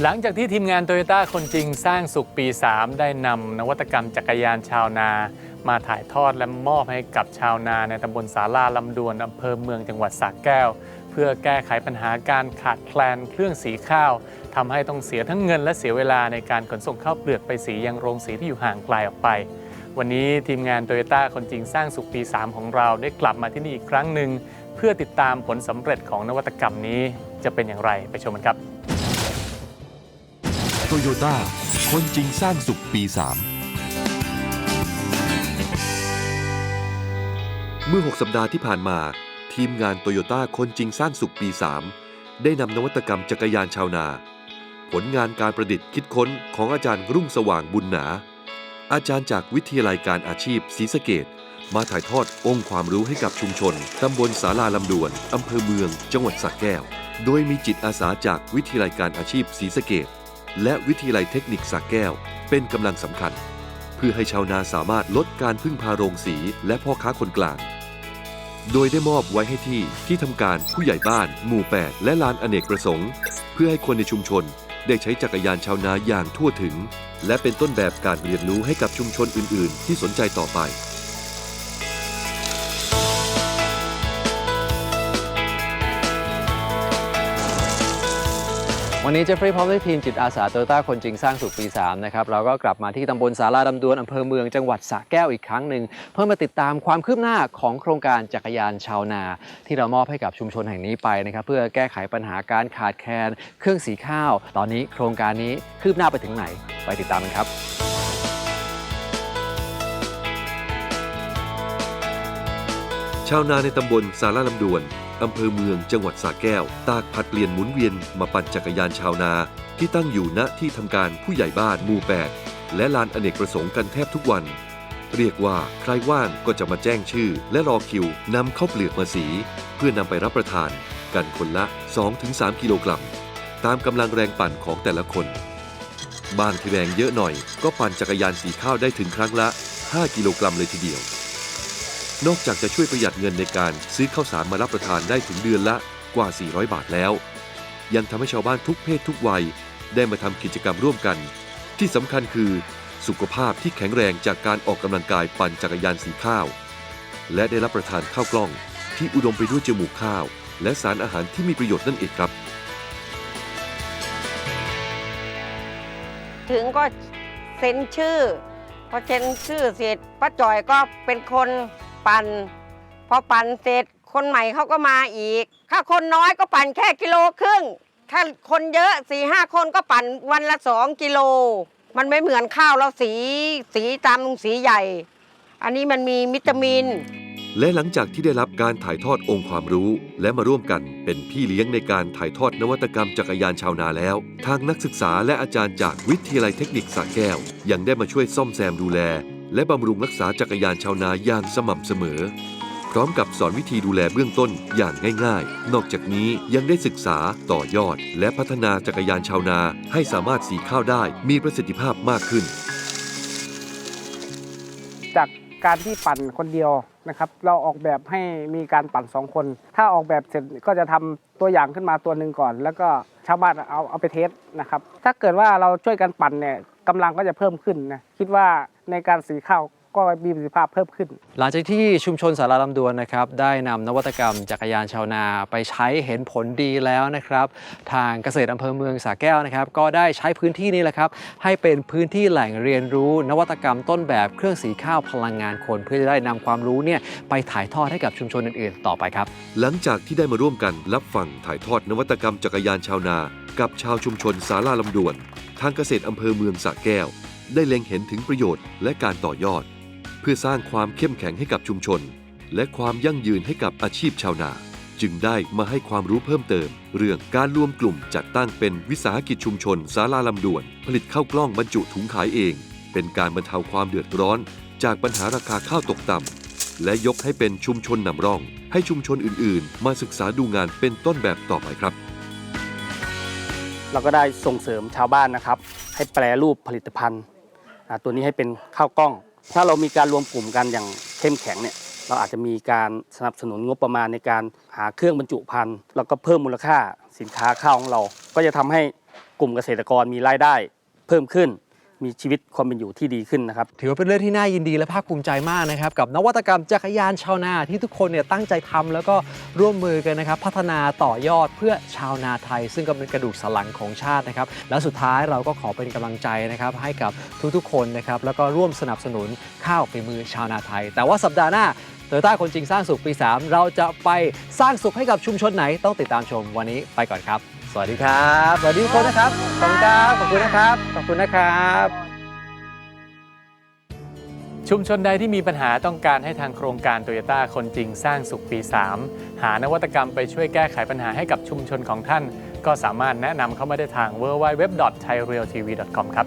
หลังจากที่ทีมงานโตโยต้าคนจริงสร้างสุขปี 3 ได้นำนวัตกรรมจักรยานชาวนา มาถ่ายทอดและมอบให้กับชาวนาในตำบลสาลาลำดวนอำเภอเมืองจังหวัดสระแก้ว เพื่อแก้ไขปัญหาการขาดแคลนเครื่องสีข้าวทำให้ต้องเสียทั้งเงินและเสียเวลาในการขนส่งข้าวเปลือกไปสียังโรงสีที่อยู่ห่างไกลออกไป วันนี้ทีมงานโตโยต้าคนจริงสร้างสุขปี 3 ของเราได้กลับมาที่นี่อีกครั้งหนึ่งเพื่อติดตามผลสำเร็จของนวัตกรรมนี้จะเป็นอย่างไรไปชมกันครับ ตโยต้า คนจริงสร้างสุขปี 3 เมื่อ 6 สัปดาห์ที่ผ่านมา ทีมงานโตโยต้าคนจริงสร้างสุขปี 3 ได้นำนวัตกรรมจักรยานชาวนา ผลงานการประดิษฐ์คิดค้นของอาจารย์รุ่งสว่างบุญหนา อาจารย์จากวิทยาลัยการอาชีพศรีสะเกดมาถ่ายทอดองค์ความรู้ให้กับชุมชน ตำบลสาลาลำดวน อำเภอเมือง จังหวัดสระแก้ว โดยมีจิตอาสาจากวิทยาลัยการอาชีพศรีสะเกด และวิทยาลัยเทคนิคสระแก้ว เป็นกำลังสำคัญ เพื่อให้ชาวนาสามารถลดการพึ่งพาโรงสีและพ่อค้าคนกลาง โดยได้มอบไว้ให้ที่ที่ทำการผู้ใหญ่บ้าน หมู่ 8 และลานอเนกประสงค์ เพื่อให้คนในชุมชน ได้ใช้จักรยานชาวนาอย่างทั่วถึง และเป็นต้นแบบการเรียนรู้ให้กับชุมชนอื่น ๆ ที่สนใจต่อไป วันนี้เจฟฟรีย์พร้อมด้วยทีมจิตอาสาโตโยต้าคนจริงสร้างสุขปี 3 นะครับ เราก็กลับมาที่ตำบลสาราลำดวนอำเภอเมืองจังหวัดสระแก้วอีกครั้งหนึ่ง เพื่อมาติดตามความคืบหน้าของโครงการจักรยานชาวนา ที่เรามอบให้กับชุมชนแห่งนี้ไปนะครับเพื่อแก้ไขปัญหาการขาดแคลนเครื่องสีข้าว ตอนนี้โครงการนี้คืบหน้าไปถึงไหน ไปติดตามกันครับชาวนาในตำบลสาราลำดวน อำเภอเมืองจังหวัดสระแก้ว ตากผัดเปลี่ยนหมุนเวียนมาปั่นจักรยานชาวนา ที่ตั้งอยู่ณที่ทำการผู้ใหญ่บ้านหมู่8และลานอเนกประสงค์กันแทบทุกวัน เรียกว่าใครว่างก็จะมาแจ้งชื่อ และรอคิวนำข้าวเปลือกมาสี เพื่อนำไปรับประทาน กันคนละ 2-3 กิโลกรัมตามกำลังแรงปั่นของแต่ละคน บางที่แรงเยอะหน่อย ก็ปั่นจักรยานสีข้าวได้ถึงครั้งละ 5 กิโลกรัมเลยทีเดียว นอกจากจะช่วยประหยัดเงินในการซื้อข้าวสารมารับประทานได้ถึงเดือนละกว่า 400 บาทแล้ว ยังทำให้ชาวบ้านทุกเพศทุกวัย ได้มาทำกิจกรรมร่วมกัน ที่สำคัญคือ สุขภาพที่แข็งแรงจากการออกกำลังกายปั่นจักรยานสีข้าว และได้รับประทานข้าวกล้อง ที่อุดมไปด้วยจมูกข้าว และสารอาหารที่มีประโยชน์นั่นเองครับ ถึงก็เซ็นชื่อพอเซ็นชื่อเสร็จป้าจ่อยก็เป็นคน ปั่นพอปั่นเสร็จคนใหม่เขาก็มาอีก ถ้าคนน้อยก็ปั่นแค่กิโลครึ่ง ถ้าคนเยอะสี่ห้าคนก็ปั่นวันละสองกิโล มันไม่เหมือนข้าวเราสีสีตามสีใหญ่ อันนี้มันมีวิตามิน และหลังจากที่ได้รับการถ่ายทอดองค์ความรู้ และมาร่วมกันเป็นพี่เลี้ยงในการถ่ายทอดนวัตกรรมจักรยานชาวนาแล้ว ทางนักศึกษาและอาจารย์จากวิทยาลัยเทคนิคสระแก้ว ยังได้มาช่วยซ่อมแซมดูแล และบำรุงรักษาจักรยานชาวนาอย่างสม่ำเสมอ พร้อมกับสอนวิธีดูแลเบื้องต้นอย่างง่ายๆ นอกจากนี้ยังได้ศึกษาต่อยอด และพัฒนาจักรยานชาวนา ให้สามารถสีข้าวได้มีประสิทธิภาพมากขึ้น จากการที่ปั่นคนเดียวนะครับ เราออกแบบให้มีการปั่นสองคน ถ้าออกแบบเสร็จก็จะทำตัวอย่างขึ้นมาตัวหนึ่งก่อน แล้วก็ชาวบ้านเอาเอาไปเทสนะครับ ถ้าเกิดว่าเราช่วยกันปั่นเนี่ย กำลังก็จะเพิ่มขึ้นนะคิดว่าในการสีข้าวก็มีประสิทธิภาพเพิ่มขึ้น หลังจากที่ชุมชนสาราลำดวนนะครับได้นำนวัตกรรมจักรยานชาวนาไปใช้เห็นผลดีแล้วนะครับ ทางเกษตรอำเภอเมืองสระแก้วนะครับ ก็ได้ใช้พื้นที่นี้แหละครับ ให้เป็นพื้นที่แหล่งเรียนรู้ นวัตกรรมต้นแบบเครื่องสีข้าวพลังงานคน เพื่อจะได้นำความรู้เนี่ยไปถ่ายทอดให้กับชุมชนอื่นๆ ต่อไปครับ หลังจากที่ได้มาร่วมกันรับฟังถ่ายทอดนวัตกรรมจักรยานชาวนา กับชาวชุมชนสาราลำดวน ทางเกษตรอำเภอเมืองสระแก้ว ได้เล็งเห็นถึงประโยชน์และการต่อยอด เพื่อสร้างความเข้มแข็งให้กับชุมชน และความยั่งยืนให้กับอาชีพชาวนา จึงได้มาให้ความรู้เพิ่มเติม เรื่องการรวมกลุ่มจัดตั้งเป็นวิสาหกิจชุมชนสาราลำดวน ผลิตข้าวกล้องบรรจุถุงขายเอง เป็นการบรรเทาความเดือดร้อน จากปัญหาราคาข้าวตกต่ำและยกให้เป็นชุมชนนำร่อง ให้ชุมชนอื่น ๆ มาศึกษาดูงานเป็นต้นแบบต่อไปครับ เราก็ได้ส่งเสริมชาวบ้านนะครับ ให้แปรรูปผลิตภัณฑ์ตัวนี้ให้เป็นข้าวกล้อง ถ้าเรามีการรวมกลุ่มกันอย่างเข้มแข็งเนี่ยเราอาจจะมีการสนับสนุนงบประมาณในการหาเครื่องบรรจุภัณฑ์แล้วก็เพิ่มมูลค่าสินค้าข้าวของเรา ก็จะทำให้กลุ่มเกษตรกรมีรายได้เพิ่มขึ้น มีชีวิตความเป็นอยู่ที่ดีขึ้นนะครับ ถือว่าเป็นเรื่องที่น่ายินดีและภาคภูมิใจมากนะครับ กับนวัตกรรมจักรยานชาวนาที่ทุกคนเนี่ยตั้งใจทำแล้วก็ร่วมมือกันนะครับ พัฒนาต่อยอดเพื่อชาวนาไทย ซึ่งก็เป็นกระดูกสันหลังของชาตินะครับ แล้วสุดท้ายเราก็ขอเป็นกำลังใจนะครับให้กับทุกๆ คนนะครับแล้วก็ร่วมสนับสนุนข้าวฝีมือชาวนาไทย แต่ว่าสัปดาห์หน้าโตโยต้าคนจริงสร้างสุขปี 3 เราจะไปสร้างสุขให้กับชุมชนไหนต้องติดตามชมวันนี้ไปก่อนครับ สวัสดีครับ สวัสดีทุกคนนะครับ ขอบคุณครับ ขอบคุณนะครับ ขอบคุณนะครับ ชุมชนใดที่มีปัญหาต้องการให้ทางโครงการโตโยต้าคนจริงสร้างสุขปี 3 หานวัตกรรมไปช่วยแก้ไขปัญหาให้กับชุมชนของท่าน ก็สามารถแนะนำเข้ามาได้ทาง www.thairealtv.com ครับ